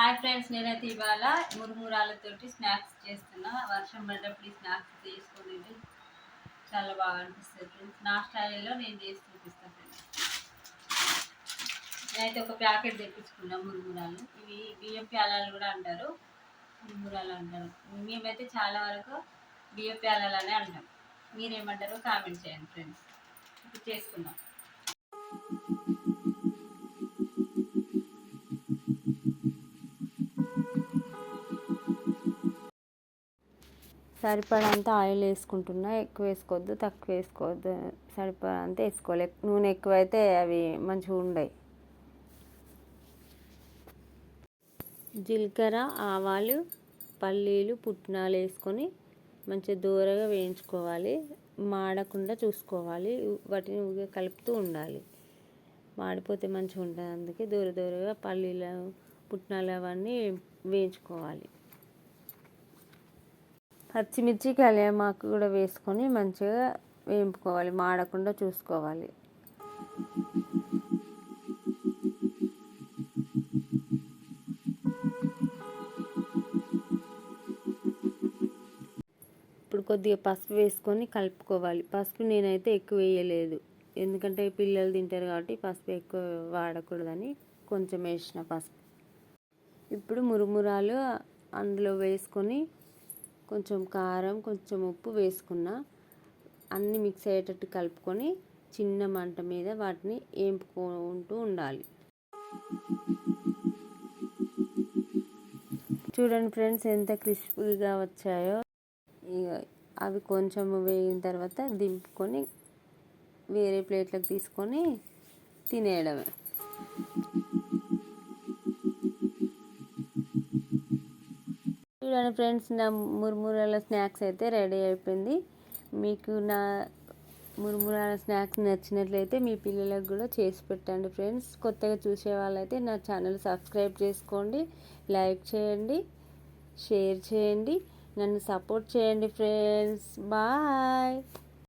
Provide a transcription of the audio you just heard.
Hi friends నేనైతే ఇవాళ మురుమురాలతోటి snacks చేస్తున్నా. వర్షం పడ్డప్పుడు ఈ స్నాక్స్ చేసుకొని చాలా బాగా అనిపిస్తుంది ఫ్రెండ్స్. నా స్టైల్లో నేను చేసి చూపిస్తాను ఫ్రెండ్స్. నేనైతే ఒక ప్యాకెట్ తెప్పించుకున్నా మురుమురాలు ఇవి బియ్యం ప్యాలాలు కూడా అంటారు. మురుమురాలు అంటారు. మేమైతే చాలా వరకు బియ్యం ప్యాలాలనే అంటాం. మీరేమంటారో కామెంట్ చేయండి ఫ్రెండ్స్. ఇప్పుడు చేసుకుందాం. సరిపడంత ఆయిల్ వేసుకుంటున్నా ఎక్కువ వేసుకోవద్దు తక్కువ వేసుకోవద్దు సరిపడంత వేసుకోవాలి. నూనె ఎక్కువైతే అవి మంచిగా ఉండవు జీలకర్ర ఆవాలు పల్లీలు పుట్నాలు వేసుకొని మంచిగా దూరగా వేయించుకోవాలి. మాడకుండా చూసుకోవాలి. వాటిని ఊగే కలుపుతూ ఉండాలి. మాడిపోతే మంచిగా ఉంటుంది అందుకే దూర దూరగా పల్లీలు పుట్నాలు అవన్నీ వేయించుకోవాలి. పచ్చిమిర్చి కళ్యామాకు కూడా వేసుకొని మంచిగా వేయింపుకోవాలి. మాడకుండా చూసుకోవాలి. ఇప్పుడు కొద్దిగా పసుపు వేసుకొని కలుపుకోవాలి. పసుపు నేనైతే ఎక్కువ వేయలేదు. ఎందుకంటే పిల్లలు తింటారు కాబట్టి పసుపు ఎక్కువ వాడకూడదని కొంచెం వేసిన పసుపు. ఇప్పుడు మురుమురాలు అందులో వేసుకొని కొంచెం కారం కొంచెం ఉప్పు వేసుకున్న అన్నీ మిక్స్ అయ్యేటట్టు కలుపుకొని చిన్న మంట మీద వాటిని ఏంపుకుంటూ ఉండాలి. చూడండి ఫ్రెండ్స్ ఎంత క్రిస్పీగా వచ్చాయో. ఇక అవి కొంచెం వేగిన తర్వాత దింపుకొని వేరే ప్లేట్లకు తీసుకొని తినేయడమే. చూడండి ఫ్రెండ్స్ నా మురుమురాల స్నాక్స్ అయితే రెడీ అయిపోయింది. మీకు నా మురుమురాల స్నాక్స్ నచ్చినట్లయితే మీ పిల్లలకు కూడా చేసి పెట్టండి ఫ్రెండ్స్. కొత్తగా చూసే వాళ్ళైతే నా ఛానల్ సబ్స్క్రైబ్ చేసుకోండి లైక్ చేయండి షేర్ చేయండి నన్ను సపోర్ట్ చేయండి ఫ్రెండ్స్. బాయ్.